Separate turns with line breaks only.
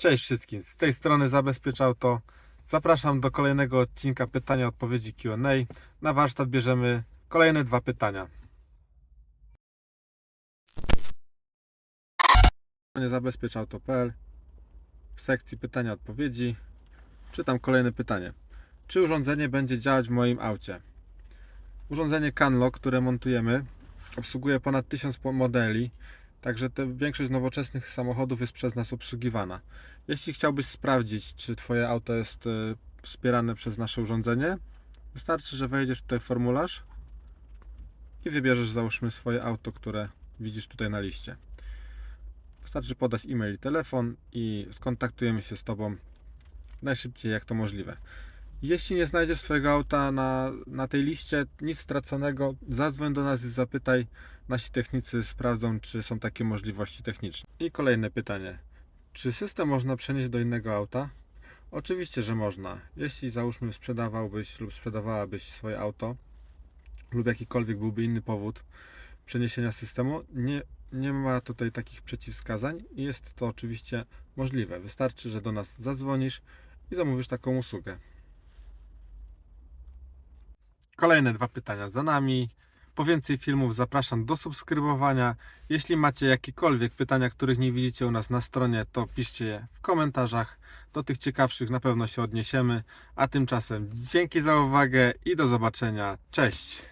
Cześć wszystkim, z tej strony Zabezpieczał to. Zapraszam do kolejnego odcinka pytania odpowiedzi Q&A. Na warsztat bierzemy kolejne dwa pytania. Na zabezpieczauto.pl w sekcji pytania odpowiedzi czytam kolejne pytanie. Czy urządzenie będzie działać w moim aucie? Urządzenie Canlock, które montujemy, obsługuje ponad 1000 po- modeli, także te, większość nowoczesnych samochodów jest przez nas obsługiwana. Jeśli chciałbyś sprawdzić, czy Twoje auto jest e, wspierane przez nasze urządzenie, wystarczy, że wejdziesz tutaj w formularz i wybierzesz, załóżmy, swoje auto, które widzisz tutaj na liście. Wystarczy podać e-mail i telefon i skontaktujemy się z Tobą najszybciej jak to możliwe. Jeśli nie znajdziesz swojego auta na, na tej liście, nic straconego, zadzwoń do nas i zapytaj. Nasi technicy sprawdzą, czy są takie możliwości techniczne. I kolejne pytanie. Czy system można przenieść do innego auta? Oczywiście, że można. Jeśli załóżmy sprzedawałbyś lub sprzedawałabyś swoje auto lub jakikolwiek byłby inny powód przeniesienia systemu, nie, nie ma tutaj takich przeciwwskazań i jest to oczywiście możliwe. Wystarczy, że do nas zadzwonisz i zamówisz taką usługę. Kolejne dwa pytania za nami. Po więcej filmów zapraszam do subskrybowania. Jeśli macie jakiekolwiek pytania, których nie widzicie u nas na stronie, to piszcie je w komentarzach. Do tych ciekawszych na pewno się odniesiemy. A tymczasem dzięki za uwagę i do zobaczenia. Cześć!